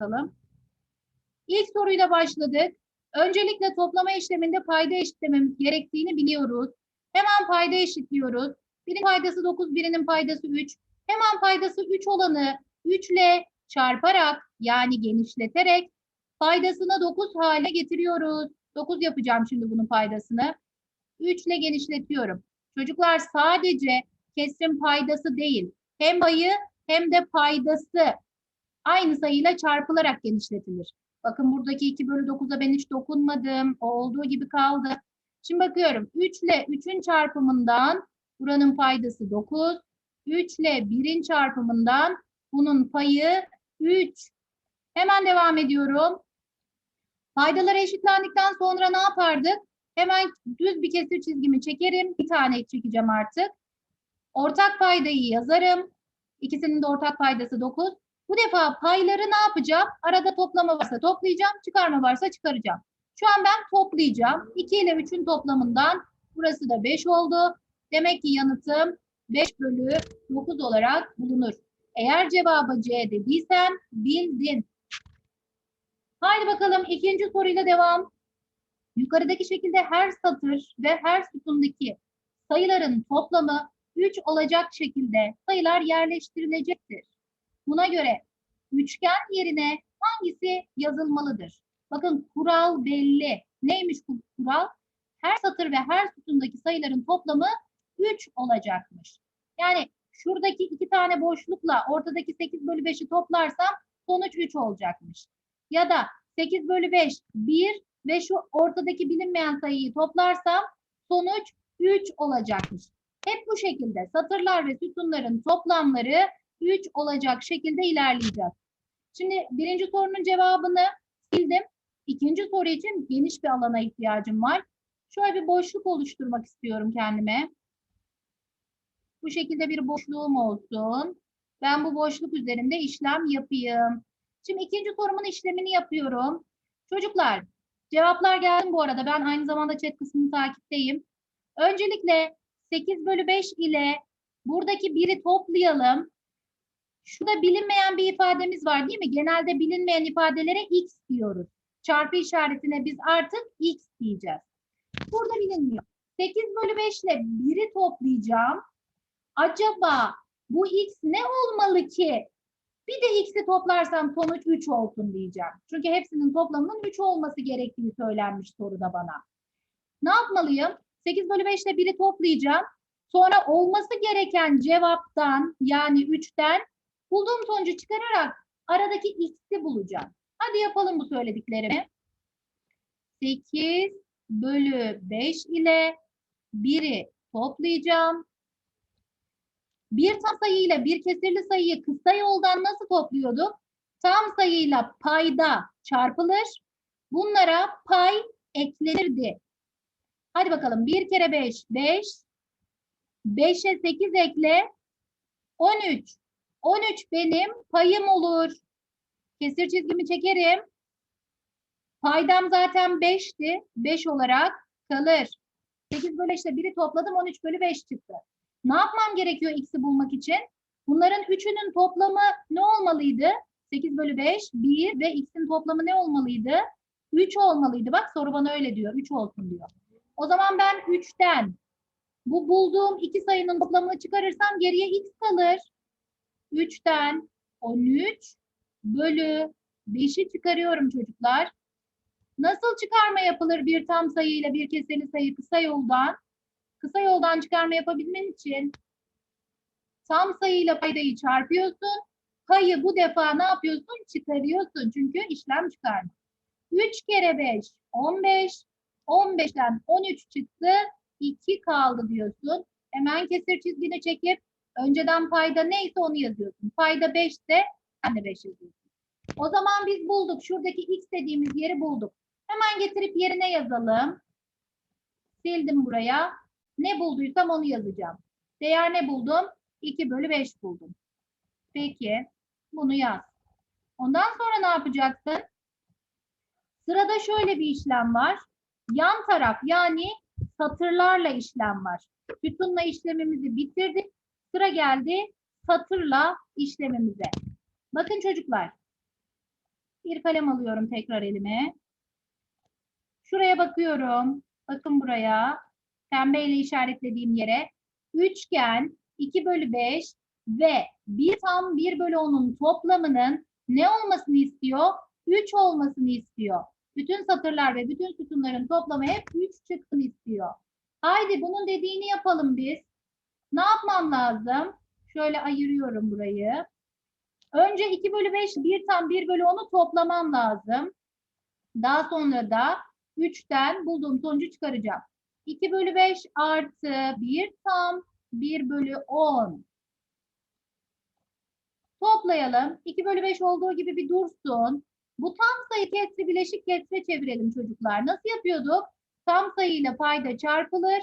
bakalım. İlk soruyla başladık. Öncelikle toplama işleminde payda eşitlememiz gerektiğini biliyoruz. Hemen payda eşitliyoruz. Birinin paydası 9, birinin paydası 3. Hemen paydası 3 olanı 3 ile çarparak yani genişleterek paydasını 9 hale getiriyoruz. 9 yapacağım şimdi bunun paydasını. 3 ile genişletiyorum. Çocuklar sadece kesrin paydası değil, hem payı hem de paydası aynı sayıyla çarpılarak genişletilir. Bakın buradaki 2 bölü 9'a ben hiç dokunmadım. O olduğu gibi kaldı. Şimdi bakıyorum. 3 ile 3'ün çarpımından buranın paydası 9. 3 ile 1'in çarpımından bunun payı 3. Hemen devam ediyorum. Paydalar eşitlendikten sonra ne yapardık? Hemen düz bir kesir çizgimi çekerim. Bir tane çekeceğim artık. Ortak paydayı yazarım. İkisinin de ortak paydası 9. Bu defa payları ne yapacağım? Arada toplama varsa toplayacağım, çıkarma varsa çıkaracağım. Şu an ben toplayacağım. 2 ile 3'ün toplamından burası da 5 oldu. Demek ki yanıtım 5 bölü 9 olarak bulunur. Eğer cevabı C dediysen bildin. Haydi bakalım ikinci soruyla devam. Yukarıdaki şekilde her satır ve her sütundaki sayıların toplamı 3 olacak şekilde sayılar yerleştirilecektir. Buna göre üçgen yerine hangisi yazılmalıdır? Bakın kural belli. Neymiş bu kural? Her satır ve her sütundaki sayıların toplamı 3 olacakmış. Yani şuradaki iki tane boşlukla ortadaki 8 bölü 5'i toplarsam sonuç 3 olacakmış. Ya da 8 bölü 5 1 ve şu ortadaki bilinmeyen sayıyı toplarsam sonuç 3 olacakmış. Hep bu şekilde satırlar ve sütunların toplamları 3 olacak şekilde ilerleyeceğiz. Şimdi birinci sorunun cevabını sildim. İkinci soru için geniş bir alana ihtiyacım var. Şöyle bir boşluk oluşturmak istiyorum kendime. Bu şekilde bir boşluğum olsun. Ben bu boşluk üzerinde işlem yapayım. Şimdi ikinci sorumun işlemini yapıyorum. Çocuklar, cevaplar geldi bu arada. Ben aynı zamanda chat kısmını takipteyim. Öncelikle 8 bölü 5 ile buradaki biri toplayalım. Şurada bilinmeyen bir ifademiz var değil mi? Genelde bilinmeyen ifadelere x diyoruz. Çarpı işaretine biz artık x diyeceğiz. Burada bilinmiyor. 8 bölü 5 ile 1'i toplayacağım. Acaba bu x ne olmalı ki? Bir de x'i toplarsam sonuç 3 olsun diyeceğim. Çünkü hepsinin toplamının 3 olması gerektiği söylenmiş soruda bana. Ne yapmalıyım? 8 bölü 5 ile 1'i toplayacağım. Sonra olması gereken cevaptan yani 3'ten bulduğum sonucu çıkararak aradaki x'i bulacağım. Hadi yapalım bu söylediklerimi. 8 bölü 5 ile 1'i toplayacağım. Bir tam sayı ile bir kesirli sayıyı kısa yoldan nasıl topluyorduk? Tam sayıyla payda çarpılır. Bunlara pay eklenirdi. Hadi bakalım. 1 kere 5, 5. 5'e 8 ekle. 13. 13 benim payım olur. Kesir çizgimi çekerim. Paydam zaten 5'ti. 5 olarak kalır. 8 bölü 5 ile 1'i topladım. 13 bölü 5 çıktı. Ne yapmam gerekiyor x'i bulmak için? Bunların üçünün toplamı ne olmalıydı? 8 bölü 5, 1 ve x'in toplamı ne olmalıydı? 3 olmalıydı. Bak soru bana öyle diyor. 3 olsun diyor. O zaman ben 3'ten bu bulduğum iki sayının toplamını çıkarırsam geriye x kalır. 3'ten 13 bölü 5'i çıkarıyorum çocuklar. Nasıl çıkarma yapılır bir tam sayı ile bir kesirli sayı kısa yoldan? Kısa yoldan çıkarma yapabilmen için tam sayıyla paydayı çarpıyorsun. Payı bu defa ne yapıyorsun? Çıkarıyorsun. Çünkü işlem çıkarma. 3 kere 5, 15. 15'ten 13 çıktı. 2 kaldı diyorsun. Hemen kesir çizgini çekip önceden payda neyse onu yazıyorsun. Payda 5 ise sen de 5 yazıyorsun. O zaman biz bulduk. Şuradaki x dediğimiz yeri bulduk. Hemen getirip yerine yazalım. Sildim buraya. Ne bulduysam onu yazacağım. Değer ne buldum? 2 bölü 5 buldum. Peki. Bunu yaz. Ondan sonra ne yapacaksın? Sırada şöyle bir işlem var. Yan taraf yani satırlarla işlem var. Sütunla işlemimizi bitirdik. Sıra geldi satırla işlemimize. Bakın çocuklar. Bir kalem alıyorum tekrar elime. Şuraya bakıyorum. Bakın buraya. Pembeyle işaretlediğim yere. Üçgen 2 bölü 5 ve 1 tam 1 bölü 10'un toplamının ne olmasını istiyor? 3 olmasını istiyor. Bütün satırlar ve bütün sütunların toplamı hep 3 çıksın istiyor. Haydi bunun dediğini yapalım biz. Ne yapmam lazım? Şöyle ayırıyorum burayı. Önce 2 bölü 5, 1 tam 1 bölü 10'u toplamam lazım. Daha sonra da 3'ten bulduğum sonucu çıkaracağım. 2 bölü 5 artı 1 tam 1 bölü 10. Toplayalım. 2 bölü 5 olduğu gibi bir dursun. Bu tam sayı kesri bileşik kesre çevirelim çocuklar. Nasıl yapıyorduk? Tam sayıyla payda çarpılır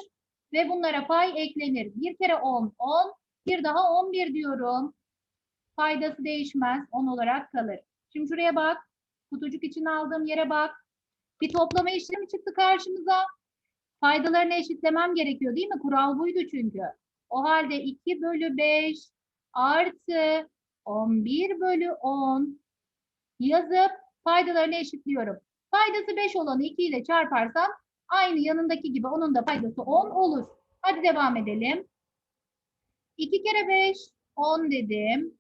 ve bunlara pay eklenir. Bir kere 10, 10. Bir daha 11 diyorum. Paydası değişmez. 10 olarak kalır. Şimdi şuraya bak. Kutucuk için aldığım yere bak. Bir toplama işlemi çıktı karşımıza. Faydalarını eşitlemem gerekiyor değil mi? Kural buydu çünkü. O halde 2 bölü 5 artı 11 bölü 10 yazıp faydalarını eşitliyorum. Faydası 5 olanı 2 ile çarparsam aynı yanındaki gibi onun da faydası 10 olur. Hadi devam edelim. 2 kere 5 10 dedim.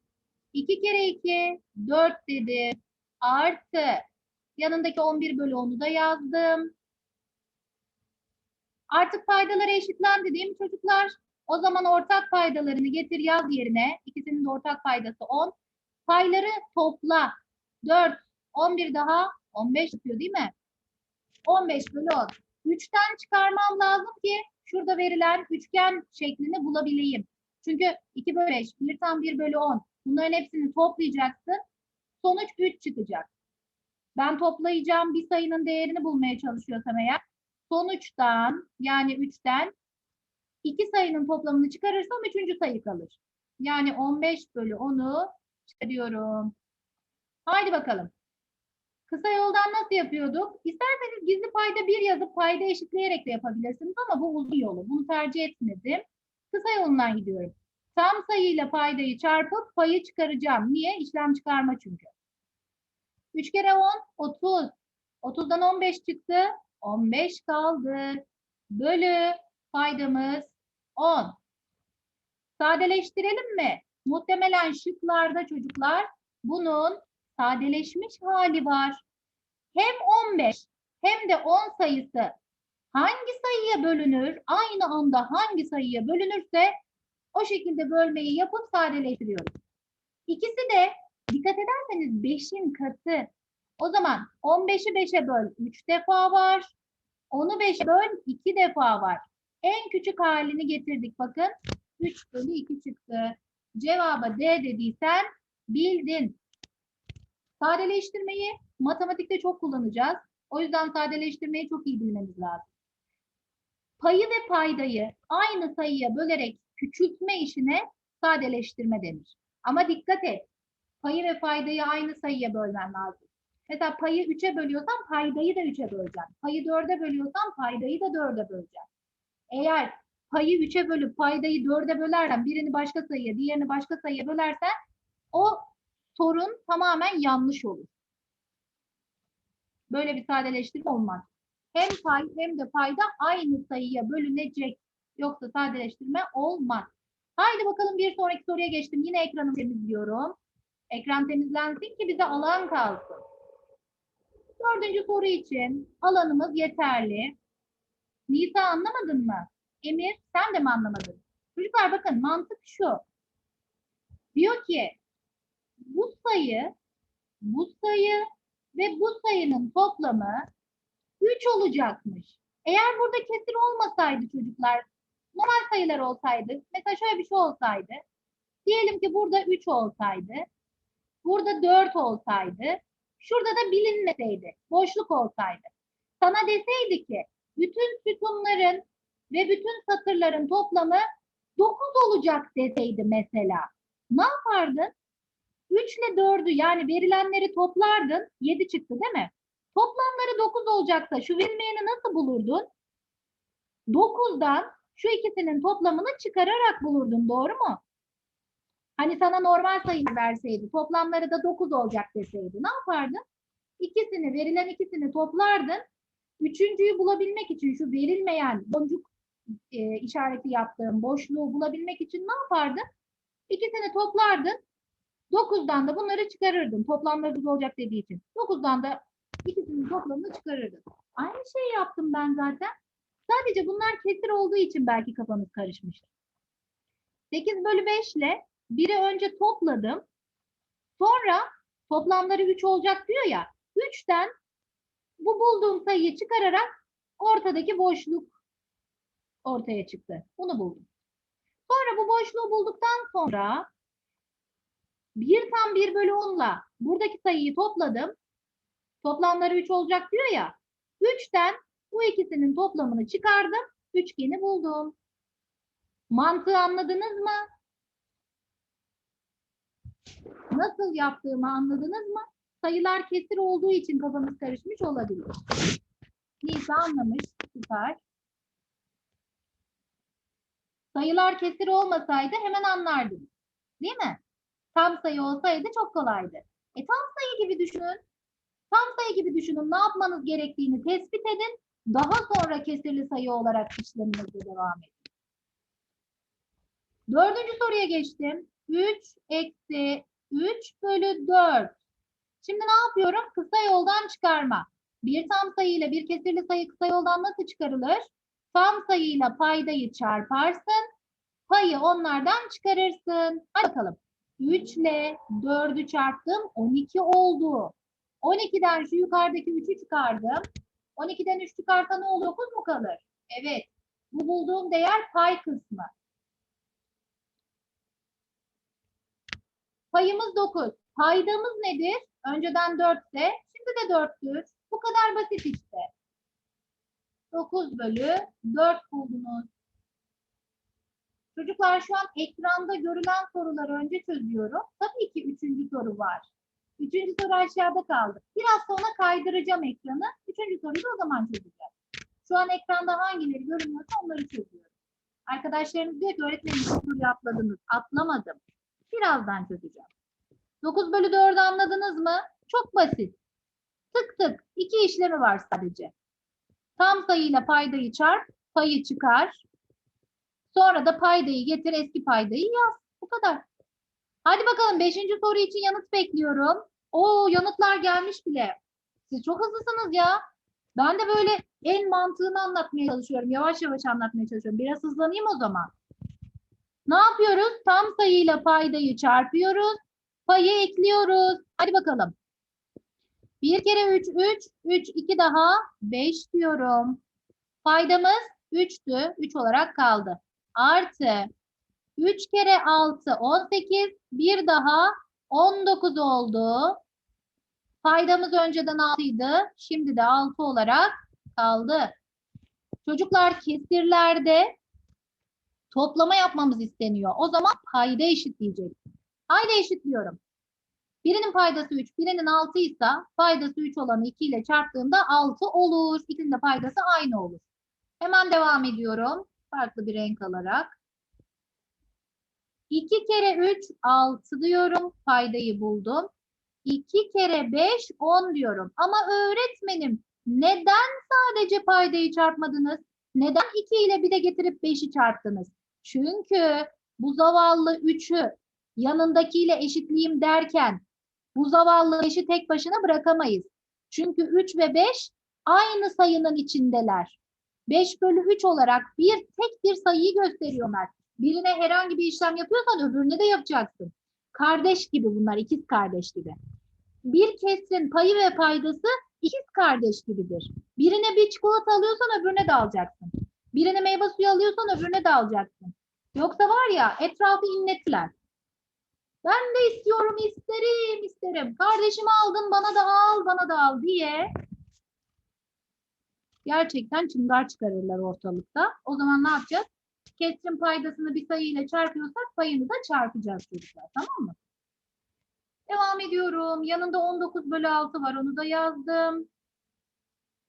2 kere 2 4 dedim. Artı yanındaki 11 bölü 10'u da yazdım. Artık paydaları eşitlendi değil mi çocuklar? O zaman ortak paydalarını getir yaz yerine. İkisinin de ortak paydası 10. Payları topla. 4, 11 daha 15 yapıyor değil mi? 15 bölü 10. 3'ten çıkarmam lazım ki şurada verilen üçgen şeklini bulabileyim. Çünkü 2 bölü 5, 1 tam 1 bölü 10. Bunların hepsini toplayacaksın. Sonuç 3 çıkacak. Ben toplayacağım bir sayının değerini bulmaya çalışıyorsam eğer sonuçtan yani 3'ten iki sayının toplamını çıkarırsam üçüncü sayı kalır. Yani 15 bölü 10'u çıkarıyorum. Haydi bakalım. Kısa yoldan nasıl yapıyorduk? İsterseniz gizli payda bir yazıp payda eşitleyerek de yapabilirsiniz ama bu uzun yolu. Bunu tercih etmedim. Kısa yolundan gidiyorum. Tam sayıyla paydayı çarpıp payı çıkaracağım. Niye? İşlem çıkarma çünkü. 3 kere 10, 30. 30'dan 15 çıktı. 15 kaldı. Bölü paydamız 10. Sadeleştirelim mi? Muhtemelen şıklarda çocuklar bunun sadeleşmiş hali var. Hem 15 hem de 10 sayısı hangi sayıya bölünür? Aynı anda hangi sayıya bölünürse o şekilde bölmeyi yapıp sadeleştiriyoruz. İkisi de dikkat ederseniz 5'in katı. O zaman 15'i 5'e böl 3 defa var. 10'u 5'e böl 2 defa var. En küçük halini getirdik bakın. 3 bölü 2 çıktı. Cevaba D dediysen bildin. Sadeleştirmeyi matematikte çok kullanacağız. O yüzden sadeleştirmeyi çok iyi bilmemiz lazım. Payı ve paydayı aynı sayıya bölerek küçültme işine sadeleştirme denir. Ama dikkat et. Payı ve paydayı aynı sayıya bölmen lazım. Mesela payı 3'e bölüyorsam paydayı da 3'e böleceğim. Payı 4'e bölüyorsam paydayı da 4'e böleceğim. Eğer payı 3'e bölüp paydayı 4'e bölersen birini başka sayıya, diğerini başka sayıya bölersen o sorun tamamen yanlış olur. Böyle bir sadeleştirme olmaz. Hem pay hem de payda aynı sayıya bölünecek. Yoksa sadeleştirme olmaz. Haydi bakalım bir sonraki soruya geçtim. Yine ekranı temizliyorum. Ekran temizlensin ki bize alan kalsın. Dördüncü soru için alanımız yeterli. Nisa anlamadın mı? Emir sen de mi anlamadın? Çocuklar bakın mantık şu. Diyor ki bu sayı, bu sayı ve bu sayının toplamı 3 olacakmış. Eğer burada kesir olmasaydı çocuklar, normal sayılar olsaydı, mesela şöyle bir şey olsaydı, diyelim ki burada 3 olsaydı, burada 4 olsaydı, şurada da bilinmeseydi, boşluk olsaydı. Sana deseydi ki bütün sütunların ve bütün satırların toplamı 9 olacak deseydi mesela. Ne yapardın? 3 ile 4'ü yani verilenleri toplardın. 7 çıktı değil mi? Toplamları 9 olacaksa şu verilmeyeni nasıl bulurdun? 9'dan şu ikisinin toplamını çıkararak bulurdun. Doğru mu? Hani sana normal sayı verseydi toplamları da 9 olacak deseydi ne yapardın? ikisini, verilen ikisini toplardın. Üçüncüyü bulabilmek için şu verilmeyen boncuk e, işareti yaptığım boşluğu bulabilmek için ne yapardın? İkisini toplardın. 9'dan da bunları çıkarırdın. Toplamları 9 olacak dediği için. 9'dan da ikisinin toplamını çıkarırdın. Aynı şeyi yaptım ben zaten. Sadece bunlar kesir olduğu için belki kafanız karışmıştır. 8 bölü 5 ile 1'i önce topladım. Sonra toplamları 3 olacak diyor ya. 3'ten bu bulduğum sayıyı çıkararak ortadaki boşluk ortaya çıktı. Bunu buldum. Sonra bu boşluğu bulduktan sonra 1 tam 1 bölü 10 ile buradaki sayıyı topladım. Toplamları 3 olacak diyor ya. 3'ten bu ikisinin toplamını çıkardım. Üçgeni buldum. Mantığı anladınız mı? Nasıl yaptığımı anladınız mı? Sayılar kesir olduğu için kafanız karışmış olabilir. Nisa anlamış. Süper. Sayılar kesir olmasaydı hemen anlardınız. Değil mi? Tam sayı olsaydı çok kolaydı. E tam sayı gibi düşünün. Tam sayı gibi düşünün. Ne yapmanız gerektiğini tespit edin. Daha sonra kesirli sayı olarak işleminize devam edin. Dördüncü soruya geçtim. 3 eksi 3 bölü 4. Şimdi ne yapıyorum? Kısa yoldan çıkarma. Bir tam sayı ile bir kesirli sayı kısa yoldan nasıl çıkarılır? Tam sayıyla paydayı çarparsın. Payı onlardan çıkarırsın. Hadi bakalım. 3 ile 4'ü çarptım. 12 oldu. 12'den şu yukarıdaki 3'ü çıkardım. 12'den 3 çıkarsa ne olur? 9 mu kalır? Evet. Bu bulduğum değer pay kısmı. Payımız 9. Paydamız nedir? Önceden 4 ise şimdi de 4'tür. Bu kadar basit işte. 9 bölü 4 buldunuz. Çocuklar şu an ekranda görülen soruları önce çözüyorum. Tabii ki üçüncü soru var. Üçüncü soru aşağıda kaldı. Biraz sonra kaydıracağım ekranı. Üçüncü soruyu da o zaman çözeceğiz. Şu an ekranda hangileri görünüyorsa onları çözüyorum. Arkadaşlarınız diyor ki öğretmenim soruyu atladınız. Atlamadım. Birazdan çözeceğim. 9 bölü 4'ü anladınız mı? Çok basit. Tık tık. İki işlemi var sadece. Tam sayıyla paydayı çarp, payı çıkar. Sonra da paydayı getir, eski paydayı yaz. Bu kadar. Hadi bakalım 5. soru için yanıt bekliyorum. Oo yanıtlar gelmiş bile. Siz çok hızlısınız ya. Ben de böyle en mantığını anlatmaya çalışıyorum. Yavaş yavaş anlatmaya çalışıyorum. Biraz hızlanayım o zaman. Ne yapıyoruz? Tam sayıyla paydayı çarpıyoruz. Payı ekliyoruz. Hadi bakalım. 1 kere 3, 3. 3, 2 daha 5 diyorum. Paydamız 3'tü. 3 olarak kaldı. Artı 3 kere 6, 18. Bir daha 19 oldu. Paydamız önceden 6 idi. Şimdi de 6 olarak kaldı. Çocuklar kesirlerde toplama yapmamız isteniyor. O zaman payda eşitleyecek. Haydi eşitliyorum. Birinin paydası 3, birinin 6 ise paydası 3 olanı 2 ile çarptığımda 6 olur. İkinin de paydası aynı olur. Hemen devam ediyorum. Farklı bir renk alarak. 2 kere 3 6 diyorum. Paydayı buldum. 2 kere 5 10 diyorum. Ama öğretmenim neden sadece paydayı çarpmadınız? Neden 2 ile bir de getirip 5'i çarptınız? Çünkü bu zavallı 3'ü yanındakiyle eşitleyeyim derken bu zavallı 5'i tek başına bırakamayız. Çünkü 3 ve 5 aynı sayının içindeler. 5 bölü 3 olarak bir tek bir sayıyı gösteriyorlar. Birine herhangi bir işlem yapıyorsan öbürüne de yapacaksın. Kardeş gibi bunlar, ikiz kardeş gibi. Bir kesrin payı ve paydası ikiz kardeş gibidir. Birine bir çikolata alıyorsan öbürüne de alacaksın. Birine meyve suyu alıyorsan öbürüne de alacaksın. Yoksa var ya etrafı inlettiler. Ben de istiyorum, isterim, isterim. Kardeşimi aldın, bana da al, bana da al diye gerçekten çıngar çıkarırlar ortalıkta. O zaman ne yapacağız? Kesrin paydasını bir sayıyla çarpıyorsak payını da çarpacağız çocuklar. Tamam mı? Devam ediyorum. Yanında 19 bölü 6 var. Onu da yazdım.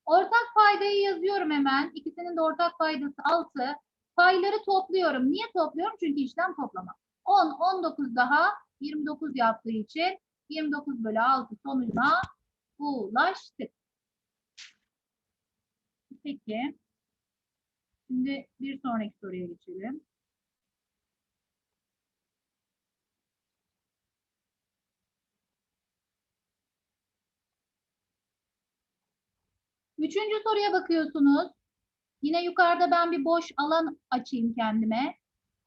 Ortak paydayı yazıyorum hemen. İkisinin de ortak paydası 6. Payları topluyorum. Niye topluyorum? Çünkü işlem toplama. 10, 19 daha 29 yaptığı için 29 bölü 6 sonucuna ulaştık. Peki. Şimdi bir sonraki soruya geçelim. Üçüncü soruya bakıyorsunuz. Yine yukarıda ben bir boş alan açayım kendime.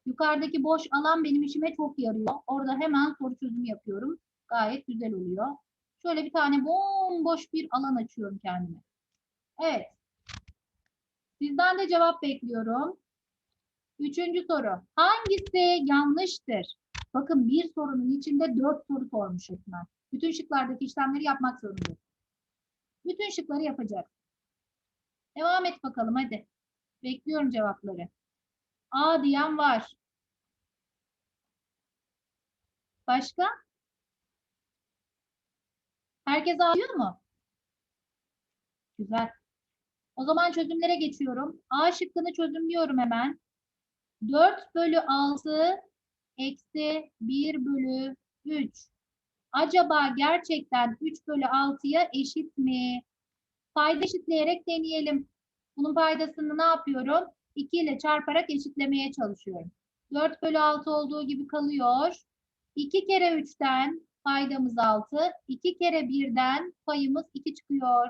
Yukarıdaki boş alan benim işime çok yarıyor. Orada hemen soru çözümü yapıyorum. Gayet güzel oluyor. Şöyle bir tane bomboş bir alan açıyorum kendime. Evet. Sizden de cevap bekliyorum. Üçüncü soru. Hangisi yanlıştır? Bakın bir sorunun içinde dört soru sormuş öğretmen. Bütün şıklardaki işlemleri yapmak zorundayız. Bütün şıkları yapacak. Devam et bakalım hadi. Bekliyorum cevapları. A diyen var. Başka? Herkes ağlıyor mu? Güzel. O zaman çözümlere geçiyorum. A şıkkını çözümlüyorum hemen. 4 bölü 6 eksi 1 bölü 3. Acaba gerçekten 3 bölü 6'ya eşit mi? Payda eşitleyerek deneyelim. Bunun paydasını ne yapıyorum? 2 ile çarparak eşitlemeye çalışıyorum. 4 bölü 6 olduğu gibi kalıyor. 2 kere 3'ten paydamız 6. 2 kere 1'den payımız 2 çıkıyor.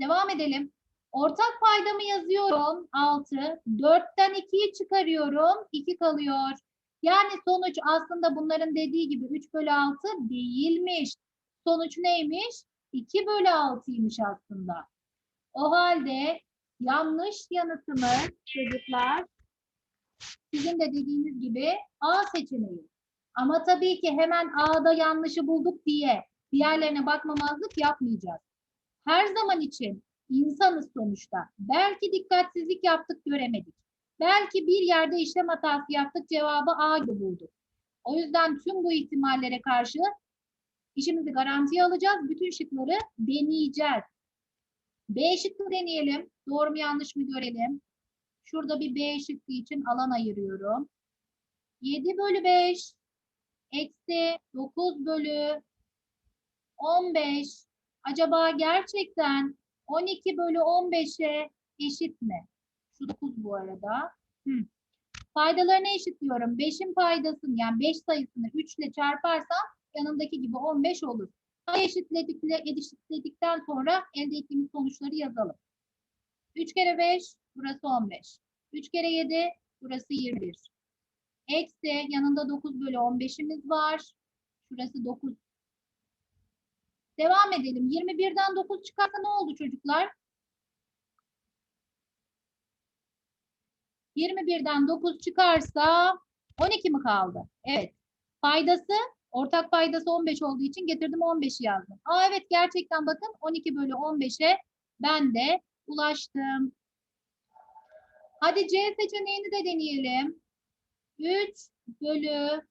Devam edelim. Ortak paydamı yazıyorum 6. 4'ten 2'yi çıkarıyorum. 2 kalıyor. Yani sonuç aslında bunların dediği gibi 3 bölü 6 değilmiş. Sonuç neymiş? 2 bölü 6'ymış aslında. O halde yanlış yanıtımız çocuklar sizin de dediğiniz gibi A seçeneği. Ama tabii ki hemen A'da yanlışı bulduk diye diğerlerine bakmamazlık yapmayacağız. Her zaman için insanız sonuçta. Belki dikkatsizlik yaptık göremedik. Belki bir yerde işlem hatası yaptık cevabı A gibi bulduk. O yüzden tüm bu ihtimallere karşı işimizi garantiye alacağız. Bütün şıkları deneyeceğiz. B şıkkı deneyelim. Doğru mu yanlış mı görelim. Şurada bir B şıkkı için alan ayırıyorum. 7 bölü 5 eksi 9 bölü 15 acaba gerçekten 12 bölü 15'e eşit mi? Şu 9 bu arada. Hı. Paydalarını eşitliyorum. 5'in paydasını yani 5 sayısını 3 ile çarparsam yanındaki gibi 15 olur. Eşitledikle, eşitledikten sonra elde ettiğimiz sonuçları yazalım. 3 kere 5 burası 15. 3 kere 7 burası 21. Eksi yanında 9 bölü 15'imiz var. Şurası 9. Devam edelim. 21'den 9 çıkarsa ne oldu çocuklar? 21'den 9 çıkarsa 12 mi kaldı? Evet. Paydası, ortak paydası 15 olduğu için getirdim 15'i yazdım. Aa evet gerçekten bakın 12 bölü 15'e ben de ulaştım. Hadi C seçeneğini de deneyelim. 3 bölü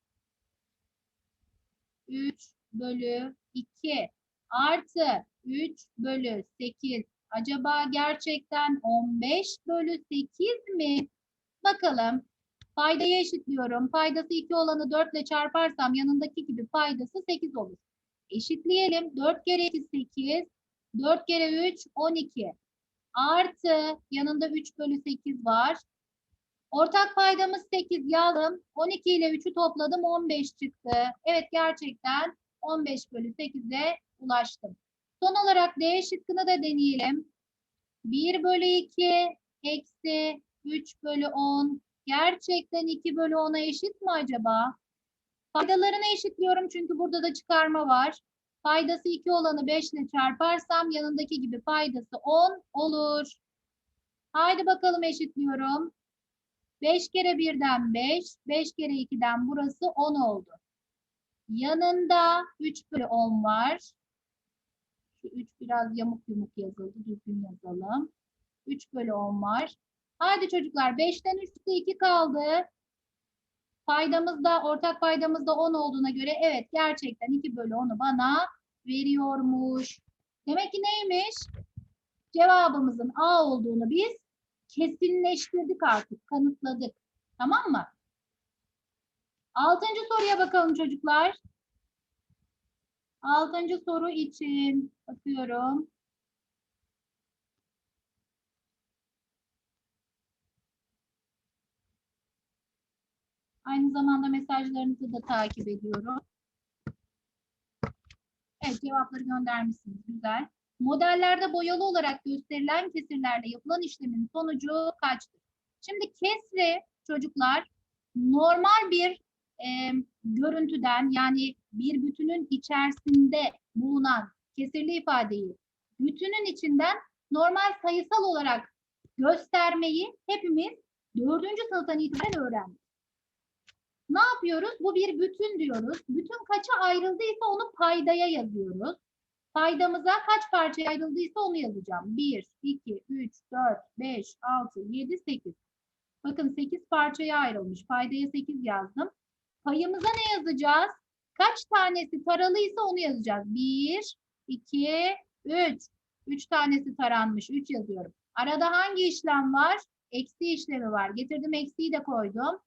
3 bölü 2 artı 3 bölü 8. Acaba gerçekten 15 bölü 8 mi? Bakalım. Paydayı eşitliyorum. Paydası 2 olanı 4 ile çarparsam yanındaki gibi paydası 8 olur. Eşitleyelim. 4 kere 2 8. 4 kere 3 12. Artı yanında 3 bölü 8 var. Ortak paydamız 8 yazdım. 12 ile 3'ü topladım 15 çıktı. Evet gerçekten 15 bölü 8'e ulaştım. Son olarak D şıkkını da deneyelim. 1 bölü 2 eksi 3 bölü 10 gerçekten 2 bölü 10'a eşit mi acaba? Paydalarını eşitliyorum çünkü burada da çıkarma var. Paydası 2 olanı 5 ile çarparsam yanındaki gibi paydası 10 olur. Haydi bakalım eşitliyorum. 5 kere 1'den 5, 5 kere 2'den burası 10 oldu. Yanında 3 bölü 10 var. Şu 3 biraz yamuk yumuk yazıldı. Düzgün yazalım. 3 bölü 10 var. Haydi çocuklar 5'ten 3'te 2 kaldı. Paydamızda, ortak paydamızda 10 olduğuna göre evet gerçekten 2 bölü 10'u bana veriyormuş. Demek ki neymiş? Cevabımızın A olduğunu biz kesinleştirdik artık, kanıtladık. Tamam mı? Altıncı soruya bakalım çocuklar. Altıncı soru için bakıyorum. Aynı zamanda mesajlarınızı da takip ediyorum. Evet cevapları göndermişsiniz. Güzel. Modellerde boyalı olarak gösterilen kesirlerle yapılan işlemin sonucu kaçtır? Şimdi kesri çocuklar normal bir e, görüntüden yani bir bütünün içerisinde bulunan kesirli ifadeyi bütünün içinden normal sayısal olarak göstermeyi hepimiz dördüncü sınıftan itibaren öğrendik. Ne yapıyoruz? Bu bir bütün diyoruz. Bütün kaça ayrıldıysa onu paydaya yazıyoruz. Paydamıza kaç parçaya ayrıldıysa onu yazacağım. 1, 2, 3, 4, 5, 6, 7, 8. Bakın 8 parçaya ayrılmış. Paydaya 8 yazdım. Payımıza ne yazacağız? Kaç tanesi taralıysa onu yazacağız. 1, 2, 3. 3 tanesi taranmış. 3 yazıyorum. Arada hangi işlem var? Eksi işlemi var. Getirdim eksiği de koydum.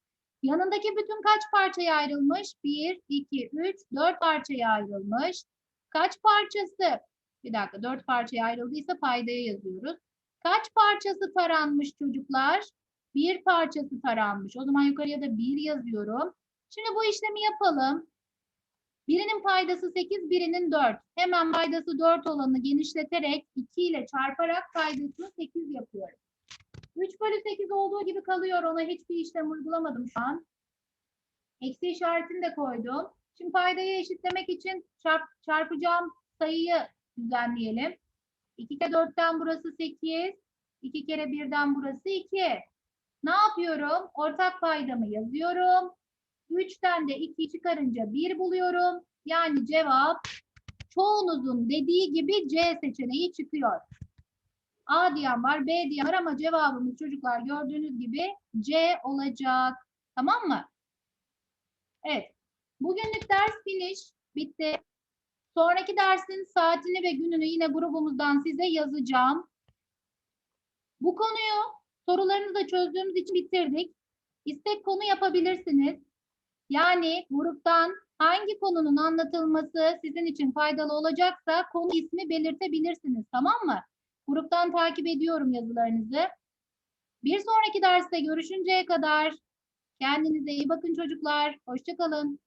Yanındaki bütün kaç parçaya ayrılmış? 1, 2, 3, 4 parçaya ayrılmış. Kaç parçası? Bir dakika 4 parçaya ayrıldıysa paydaya yazıyoruz. Kaç parçası taranmış çocuklar? Bir parçası taranmış. O zaman yukarıya da 1 yazıyorum. Şimdi bu işlemi yapalım. Birinin paydası 8, birinin 4. Hemen paydası 4 olanı genişleterek 2 ile çarparak paydasını 8 yapıyorum. 3 bölü 8 olduğu gibi kalıyor. Ona hiçbir işlem uygulamadım şu an. Eksi işaretini de koydum. Şimdi paydayı eşitlemek için çarp, çarpacağım sayıyı düzenleyelim. 2 kere 4'ten burası 8. 2 kere 1'den burası 2. Ne yapıyorum? Ortak paydamı yazıyorum. 3'ten de 2 çıkarınca 1 buluyorum. Yani cevap çoğunuzun dediği gibi C seçeneği çıkıyor. A diyen var, B diyen var ama cevabımız çocuklar gördüğünüz gibi C olacak. Tamam mı? Evet. Bugünlük ders finish. Bitti. Sonraki dersin saatini ve gününü yine grubumuzdan size yazacağım. Bu konuyu sorularınızı çözdüğümüz için bitirdik. İstek konu yapabilirsiniz. Yani gruptan hangi konunun anlatılması sizin için faydalı olacaksa konu ismi belirtebilirsiniz. Tamam mı? Gruptan takip ediyorum yazılarınızı. Bir sonraki derste görüşünceye kadar kendinize iyi bakın çocuklar. Hoşçakalın.